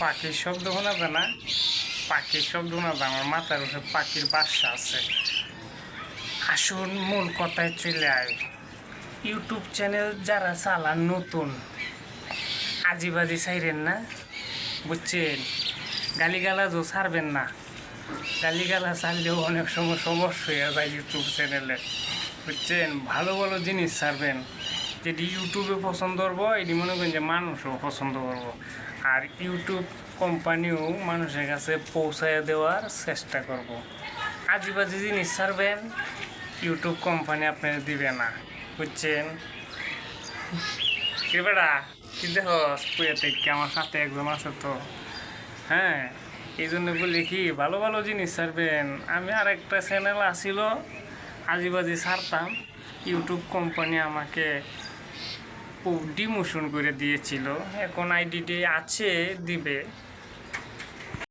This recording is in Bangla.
পাখির শব্দ শোনাবে না? পাখির শব্দ শোনাবে আমার মাথার উপরে পাখির বাসা আছে। আসুন, মূল কথায় চলে আয়। ইউটিউব চ্যানেল যারা চালান নতুন, আজিবাজি চাইরেন না? বুঝছেন? গালিগালাজও ছাড়বেন না। গালিগালা ছাড়লেও অনেক সময় সমস্যা হয়ে যায় ইউটিউব চ্যানেলে। বুঝছেন? ভালো ভালো জিনিস ছাড়বেন। যেটি ইউটিউবে পছন্দ করব, এটি মনে করেন যে মানুষও পছন্দ করব। আর ইউটিউব কোম্পানিও মানুষের কাছে পৌঁছায় দেওয়ার চেষ্টা করব। আজিবাজি জিনিস ছাড়বেন, ইউটিউব কোম্পানি আপনার দিবে না, বুঝছেন? কে বেড়া কি দেখো থেকে আমার সাথে একজন আছে তো। হ্যাঁ এই জন্য বলি কি, ভালো ভালো জিনিস ছাড়বেন। আমি আর একটা চ্যানেল আসিল আজিবাজি ছাড়তাম। ইউটিউব কোম্পানি আমাকে ডিমোশন করে দিয়েছিল। এখন আইডিটি আছে দিবে।